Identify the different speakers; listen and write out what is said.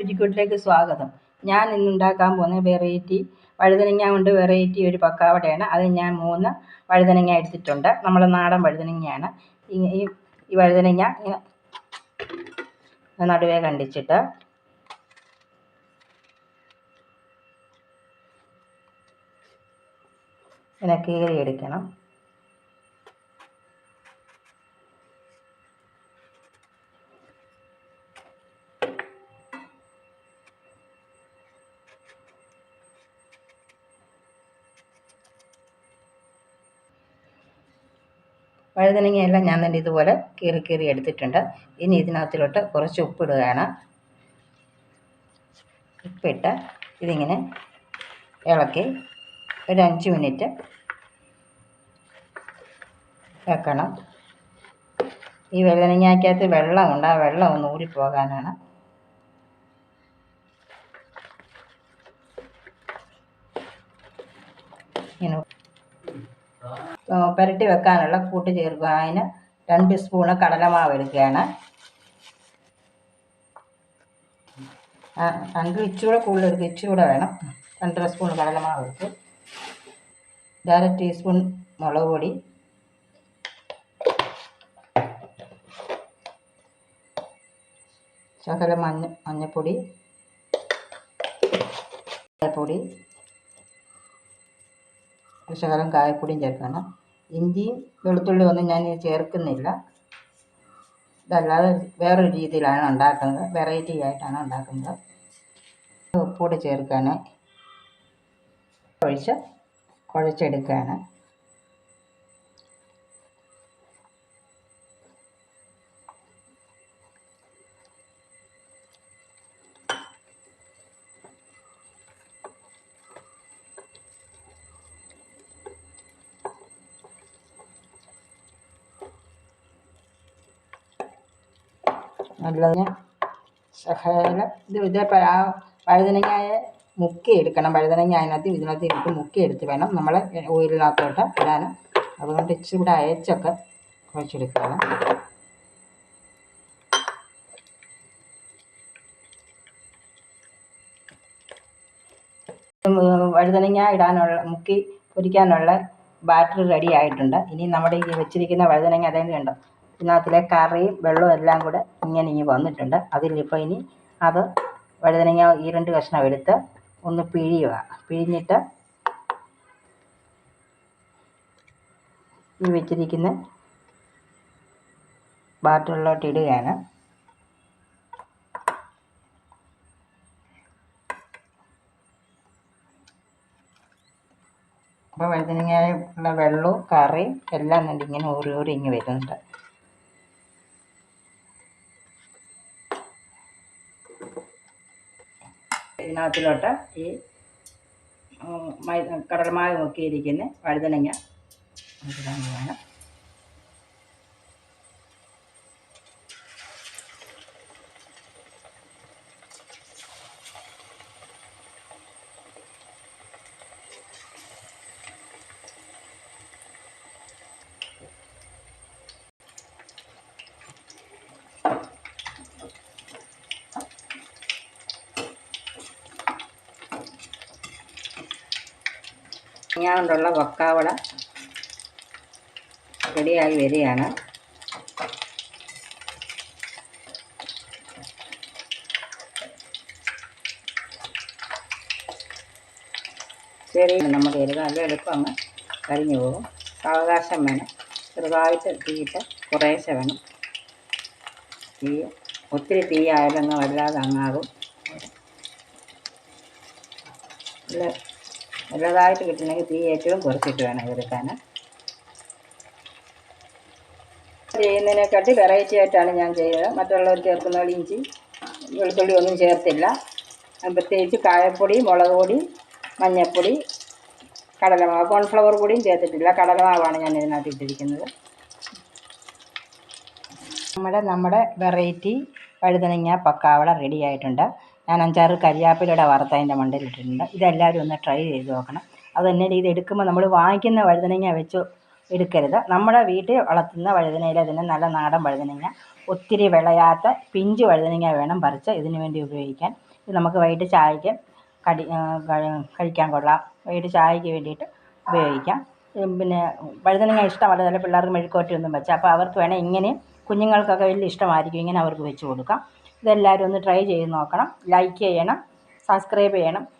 Speaker 1: രുചിക്കൂട്ടിലേക്ക് സ്വാഗതം. ഞാൻ ഇന്ന് ഉണ്ടാക്കാൻ പോകുന്ന വെറൈറ്റി വഴുതനങ്ങ കൊണ്ട് വെറൈറ്റി ഒരു പക്കാവടയാണ്. അത് ഞാൻ മൂന്ന് വഴുതനങ്ങ എടുത്തിട്ടുണ്ട്. നമ്മൾ നാടൻ വഴുതനങ്ങയാണ്. ഈ ഈ വഴുതനങ്ങ നടുവേ കണ്ടിച്ചിട്ട്. ഇങ്ങനെ കീറി വഴുതനങ്ങയെല്ലാം ഞാൻ തന്നെ ഇതുപോലെ കീറി കീറി എടുത്തിട്ടുണ്ട്. ഇനി ഇതിനകത്തിലോട്ട് കുറച്ച് ഉപ്പിടുകയാണ്. ഉപ്പിട്ട് ഇതിങ്ങനെ ഇളക്കി ഒരു അഞ്ച് മിനിറ്റ് വെക്കണം. ഈ വഴുതനങ്ങയ്ക്കകത്ത് വെള്ളമുണ്ട്. ആ വെള്ളം ഒന്ന് ഊറിപ്പോകാനാണ് ഇങ്ങനെ പുരട്ടി വെക്കാനുള്ള കൂട്ട് ചേർക്കുക. അതിന് രണ്ട് സ്പൂണ് കടലമാവ് എടുക്കുകയാണ്. രണ്ട് ഇച്ചൂടെ കൂടുതൽ എടുക്കുക ഇച്ചൂടെ വേണം. രണ്ടര സ്പൂൺ കടലമാവ് എടുത്ത്. ഒരര ടീസ്പൂൺ മുളക് പൊടി. ശകല മഞ്ഞ മഞ്ഞൾപ്പൊടി. പൊടി ശകലം കായപ്പൊടിയും ചേർക്കണം ഇഞ്ചിയും വെളുത്തുള്ളിയും ഒന്നും ഞാൻ ചേർക്കുന്നില്ല. ഇതല്ലാതെ വേറൊരു രീതിയിലാണ് ഉണ്ടാക്കുന്നത്. വെറൈറ്റി ആയിട്ടാണ് ഉണ്ടാക്കുന്നത്. ഉപ്പൂടെ ചേർക്കാൻ ഒഴിച്ച് കുഴച്ചെടുക്കുകയാണ്. നല്ലതിന് ശകലം ഇത് ഇത് ആ വഴുതനങ്ങായ മുക്കി എടുക്കണം. വഴുതനങ്ങ അതിനകത്ത് ഇതിനകത്ത് ഇട്ട് മുക്കി എടുത്ത് വേണം നമ്മൾ ഓയിലിനകത്തോട്ട് ഇടാൻ. അതുകൊണ്ട് ഇച്ചിരി കൂടെ അയച്ചൊക്കെ കുഴച്ചെടുക്കുകയാണ്. വഴുതനങ്ങ ഇടാനുള്ള മുക്കി പൊരിക്കാനുള്ള ബാറ്ററി റെഡി ആയിട്ടുണ്ട്. ഇനി നമ്മുടെ ഈ വെച്ചിരിക്കുന്ന വഴുതനങ്ങ അതെങ്കിലും ഉണ്ടോ ഇതിനകത്തിലെ കറിയും വെള്ളവും എല്ലാം കൂടെ ഇങ്ങനെ ഇങ്ങ് വന്നിട്ടുണ്ട്. അതിലിപ്പോൾ ഇനി അത് വഴുതനങ്ങ ഈ രണ്ട് കഷ്ണം എടുത്ത് ഒന്ന് പിഴിയുക. പിഴിഞ്ഞിട്ട് ഈ വെച്ചിരിക്കുന്ന ബാറ്ററിലോട്ട് ഇടുകയാണ്. അപ്പോൾ വഴുതനങ്ങയുള്ള വെള്ളവും കറിയും എല്ലാം ഇങ്ങനെ ഊറി ഊറി ഇങ്ങ് വരുന്നുണ്ട്. ഇതിനകത്തിലോട്ട് ഈ കടൽമാവ് മുക്കിയിരിക്കുന്ന വഴുതനങ്ങ വേണം ഞാൻ കൊണ്ടുള്ള വക്കാവട റെഡിയായി വരികയാണ്. ചെറിയ നമുക്ക് എഴുതാം നല്ല എളുപ്പം അങ്ങ് കരിഞ്ഞു പോകും. സാവകാശം വേണം. ചെറുതായിട്ട് തീയിട്ട് കുറേശ്ശെ വേണം. തീ ഒത്തിരി തീ ആയാലങ്ങ് വല്ലാതെ അങ്ങാകും നല്ലതായിട്ട് കിട്ടണമെങ്കിൽ തീ ഏറ്റവും കുറച്ചിട്ട് വേണം എടുക്കാൻ ചെയ്യുന്നതിനെക്കാട്ടി വെറൈറ്റി ആയിട്ടാണ് ഞാൻ ചെയ്തത് മറ്റുള്ളവർ ചേർക്കുന്ന ഇഞ്ചി വെളുത്തുള്ളി ഒന്നും ചേർത്തില്ല. പ്രത്യേകിച്ച് കായപ്പൊടി മുളക് പൊടി മഞ്ഞൾപ്പൊടി കടലമാവ് കോൺഫ്ലവർ പൊടിയും ചേർത്തിട്ടില്ല. കടലമാവാണ് ഞാൻ ഇതിനകത്ത് ഇട്ടിരിക്കുന്നത്. നമ്മുടെ നമ്മുടെ വെറൈറ്റി വഴുതനങ്ങ പക്കാവള റെഡി ആയിട്ടുണ്ട്. ഞാൻ അഞ്ചാറ് കരിയാപ്പിലയുടെ വറുത്ത് അതിന്റെ മണ്ടയിലിട്ടിട്ടുണ്ട് ഇതെല്ലാവരും ഒന്ന് ട്രൈ ചെയ്ത് നോക്കണം. അത് തന്നെ ഇത് എടുക്കുമ്പോൾ നമ്മൾ വാങ്ങിക്കുന്ന വഴുതനങ്ങ വെച്ച് എടുക്കരുത്. നമ്മുടെ വീട്ടിൽ വളർത്തുന്ന വഴുതനയിലെ തന്നെ നല്ല നാടൻ വഴുതനങ്ങ ഒത്തിരി വിളയാത്ത പിഞ്ച് വഴുതനങ്ങ വേണം പറിച്ച് ഇതിന് വേണ്ടി ഉപയോഗിക്കാൻ. ഇത് നമുക്ക് വൈകിട്ട് ചായക്ക് കടി കഴിക്കാൻ കൊള്ളാം. വൈകിട്ട് ചായക്ക് വേണ്ടിയിട്ട് ഉപയോഗിക്കാം. പിന്നെ വഴുതനങ്ങ ഇഷ്ടമല്ല ചില പിള്ളേർക്ക് മെഴുക്കോറ്റൊന്നും വെച്ചാൽ അപ്പോൾ അവർക്ക് വേണേൽ ഇങ്ങനെ കുഞ്ഞുങ്ങൾക്കൊക്കെ വലിയ ഇഷ്ടമായിരിക്കും ഇങ്ങനെ അവർക്ക് വെച്ച് കൊടുക്കാം. ഇതെല്ലാവരും ഒന്ന് ട്രൈ ചെയ്ത് നോക്കണം. ലൈക്ക് ചെയ്യണം. സബ്സ്ക്രൈബ് ചെയ്യണം.